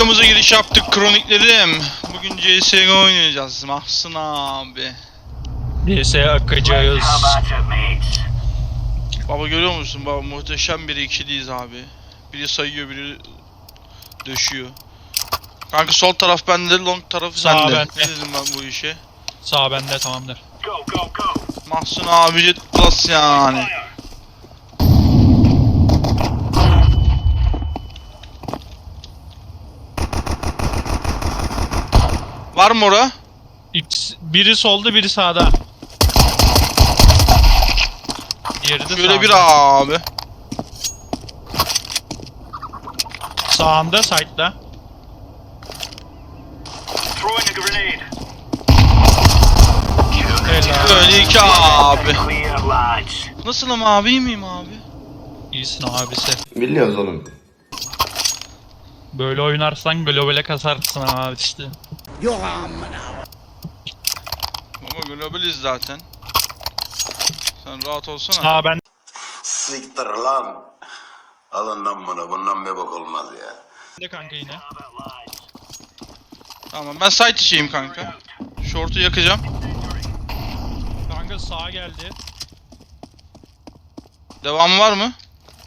Videomuza giriş yaptık kroniklerim. Bugün CSGO oynayacağız. Mahsun abi. DS'ye akacağız. Baba görüyor musun baba muhteşem bir ikiliyiz abi. Biri sayıyor biri döşüyor. Kanka sol taraf bende, long tarafı Sağ sende. bende. Ne dedim ben bu işe? Sağ bende tamamdır. Mahsun abi jet plus yani. Var mı ora? X, biri solda biri sağda. Diğeri de Şöyle sağda. bir abi. Sağında side'da. Throwing a grenade. Helal. Böyle iki abi. Clear. Nasılım abi iyi miyim abi? İyisin abisi. Biliyoruz oğlum. Böyle oynarsan globale kasarsın abi işte. Ama globaliz zaten. Sen rahat olsana. Sağ ben. Siktir lan. Alın lan bunu. Bundan bir bok olmaz ya. de kanka yine. Tamam ben site içeyim kanka. Short'u yakacağım. Kanka sağ geldi. Devamı var mı?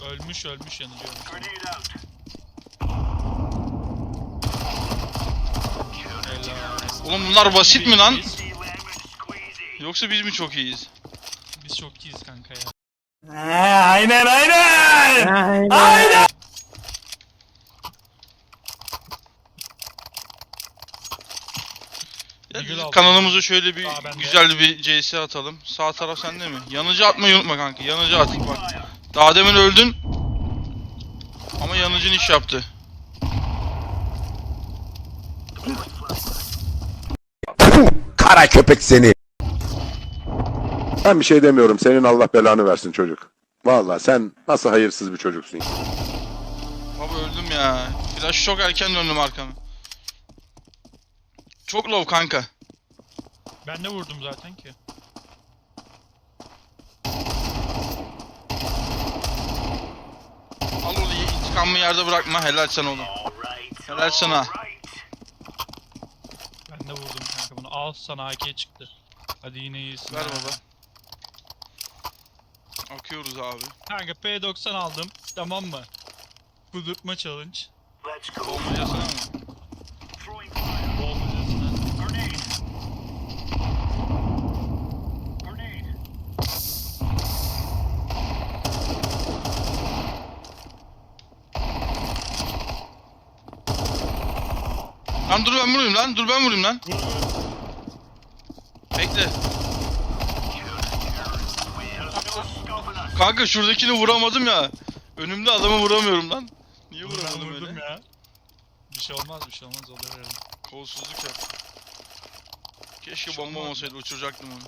Ölmüş ölmüş yanılıyorum. Grenade out. Helal. Oğlum bunlar basit mi lan? Yoksa biz mi çok iyiyiz? biz çok iyiyiz kanka ya. Ya Eagle biz aldım. kanalımıza şöyle bir Aa, ben de. güzel bir CS atalım. Sağ taraf sende mi? Yanıcı atmayı unutma kanka. Yanıcı at. Bak. Daha demin öldün. Ama yanıcın iş yaptı. Kara köpek seni. Ben bir şey demiyorum. Senin Allah belanı versin çocuk. Vallahi sen nasıl hayırsız bir çocuksun. Baba öldüm ya. Flash çok erken döndüm arkama. Çok low kanka. Ben de vurdum zaten ki. Al onu intikamı yerde bırakma. Helal sana oğlum. Helal sana. Alright. Ben de vurdum kanka bunu. Al sana AK çıktı. Hadi yine iyisin. Ver ha. baba. Akıyoruz abi. Kanka P90 aldım. Tamam mı? Kudurtma challenge. Let's go. Olmayacasına mı? Lan dur ben vurayım lan. Dur ben vurayım lan. Bekle. Kanka şuradakini vuramadım ya. Önümde adamı vuramıyorum lan. Niye Ben vuramadım vurdum öyle? ya. Bir şey olmaz bir şey olmaz olur herhalde. Kolsuzluk yap. Keşke bomba olsaydı uçuracaktım onu.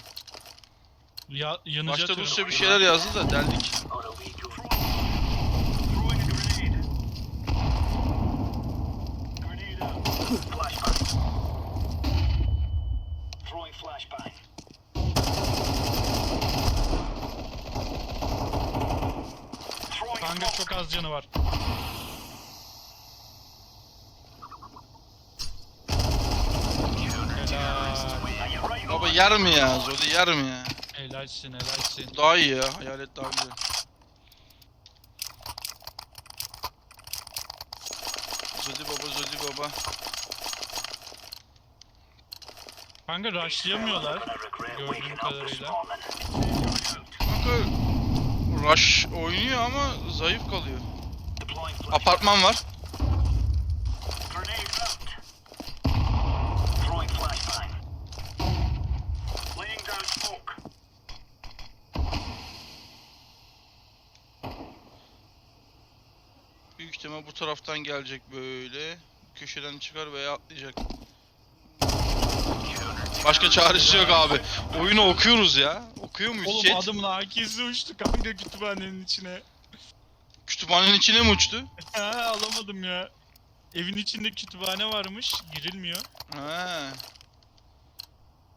Ya, yanıcı Başta atıyorum. Bir şeyler yazdı da deldik. Out of vehicle. Throwing a grenade. Grenade out. Flashbang. Throwing flashbang. Throwing Kanka smoke. çok az canı var. Helal. Baba mi ya? Zodi mi ya? Helalsin helalsin. Daha iyi ya. Hayalet daha güzel. Zodi baba Zodi baba. Kanka rushlayamıyorlar. Gördüğüm kadarıyla. Kanka Rush oynuyor ama zayıf kalıyor. Apartman var. Büyük ihtimal bu taraftan gelecek böyle. Köşeden çıkar veya atlayacak. Başka çaresi yok abi. Oyunu okuyoruz ya. Okuyor muyuz Oğlum chat? adamın AK'si uçtu kanka kütüphanenin içine. Kütüphanenin içine mi uçtu? Ha alamadım ya. Evin içinde kütüphane varmış. Girilmiyor. He.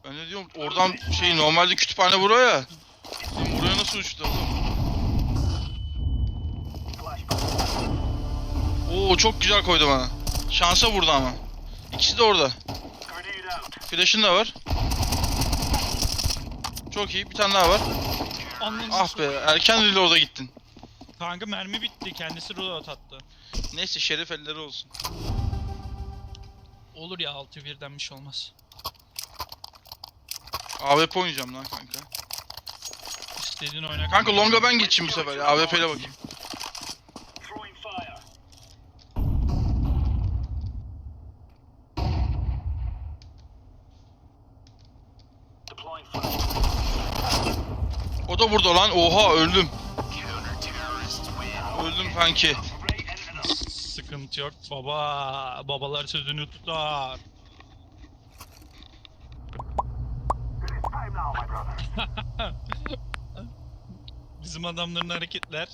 Ben ne diyorum oradan şey normalde kütüphane buraya. Lan buraya nasıl uçtu oğlum? Oo çok güzel koydu bana. Şansa vurdu ama. İkisi de orada. Flash'ın da var. Çok iyi. Bir tane daha var. Anladın Ah be. Erken reload'a gittin. Kanka mermi bitti. Kendisi reload attı. Neyse şeref elleri olsun. Olur ya 6 birden bir şey olmaz. AWP oynayacağım lan kanka. İstediğin oyna. Kanka longa ben geçeyim bu sefer ya. AWP ile bakayım. Throwing fire. Deploying fire. O da burada lan. Oha öldüm. Öldüm kanki. Sıkıntı yok baba. Babalar sözünü tutar. Bizim adamların hareketler.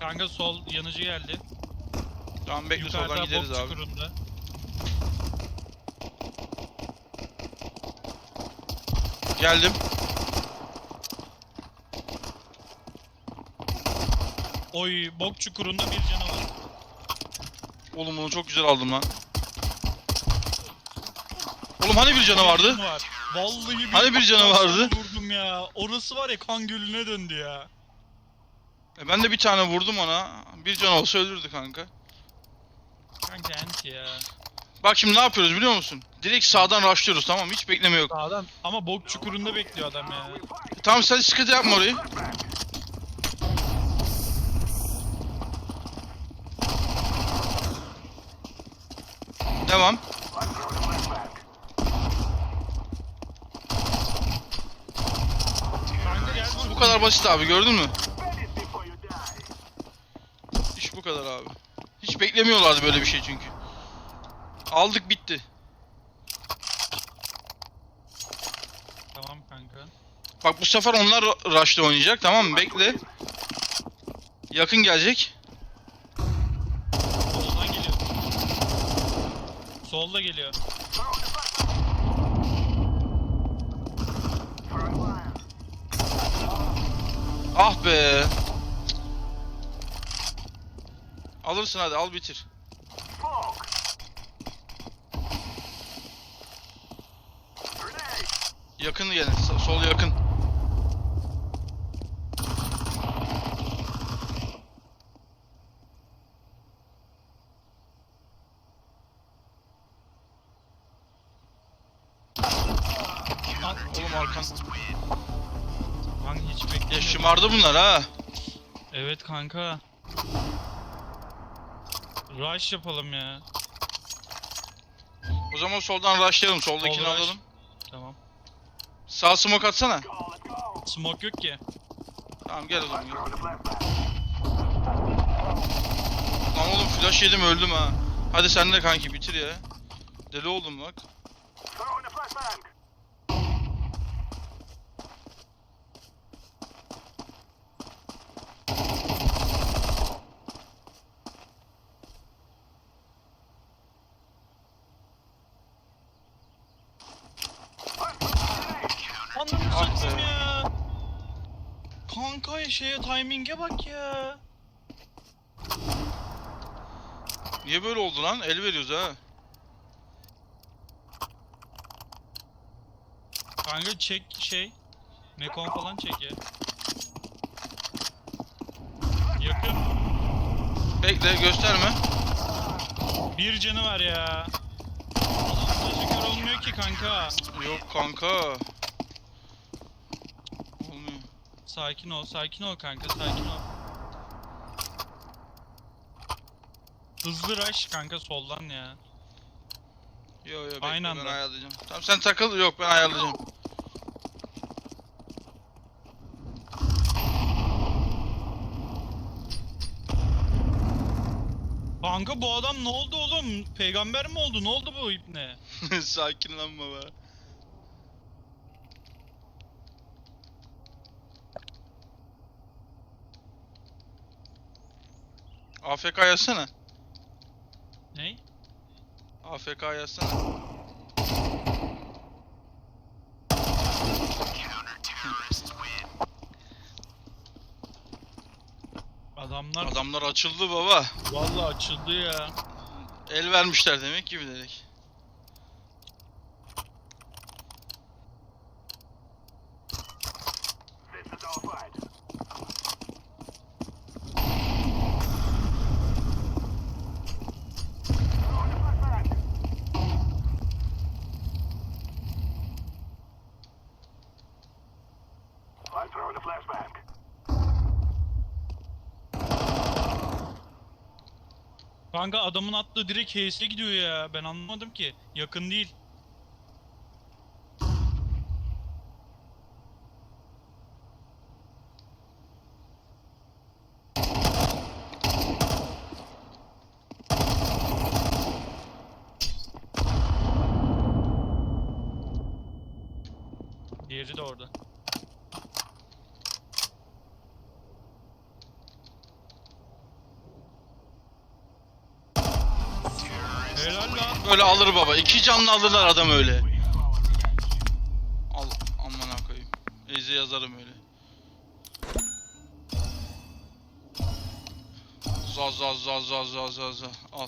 Kanka sol yanıcı geldi. Tamam bekle soldan Yukarıda gideriz bok abi. çukurunda. Geldim. Oy bok çukurunda bir canavar. Oğlum bunu çok güzel aldım lan. Oğlum hani bir canı vardı? Var. Vallahi bir Hani bir canı vardı? Vurdum ya. Orası var ya kan gölüne döndü ya. E ben de bir tane vurdum ona. Bir can olsa öldürdü kanka. Kanka anti ya. Bak şimdi ne yapıyoruz biliyor musun? Direkt sağdan rushlıyoruz tamam mı? Hiç bekleme yok. Sağdan ama bok çukurunda bekliyor adam ya. Tamam sen sıkıntı yapma orayı. Devam. Bu kadar basit abi gördün mü? İş bu kadar abi. Hiç beklemiyorlardı böyle bir şey çünkü. Aldık bitti. Tamam kanka. Bak bu sefer onlar rush'ta oynayacak tamam mı? Bekle. Yakın gelecek. Soldan geliyor. Solda geliyor. Ah be. Alırsın hadi al bitir. Smoke. Grenade. Yakın gelin. Sol yakın. Lan, Oğlum arkan. lan hiç Ya beklemiyorum. şımardı bunlar ha. Evet kanka. Rush yapalım ya. O zaman soldan rushlayalım. Soldakini Sol rush. alalım. Tamam. Sağ smoke atsana. Smoke yok ki. Tamam gel o zaman gel. Lan oğlum flash yedim öldüm ha. Hadi sen de kanki bitir ya. Deli oldum bak. Throwing the flashbang. Ananı Ah satayım be. ya. Kanka şeye timing'e bak ya. Niye böyle oldu lan? El veriyoruz ha. Kanka çek şey. Mekon falan çek ya. Yakın. Bekle gösterme. Bir canı var ya. Adam flaşı kör olmuyor ki kanka. Yok kanka. Olmuyor. Sakin ol, sakin ol kanka, sakin ol. Hızlı rush kanka soldan ya. Yo yo bekle Aynı ben anda. ayarlayacağım. Tamam sen takıl. Yok ben ayarlayacağım. Kanka bu adam ne oldu oğlum? Peygamber mi oldu? Ne oldu bu ipne? Sakinlenme be. AFK yazsana. Ney? AFK yazsana. Adamlar Adamlar açıldı baba. vallahi açıldı ya. El vermişler demek ki bilerek. Kanka adamın attığı direkt HS'e gidiyor ya. Ben anlamadım ki. Yakın değil. Diğeri de orada. Helal lan. Böyle alır baba. İki canlı alırlar adam öyle. Al amına koyayım. Eze yazarım öyle. Za za za za za za za. Al.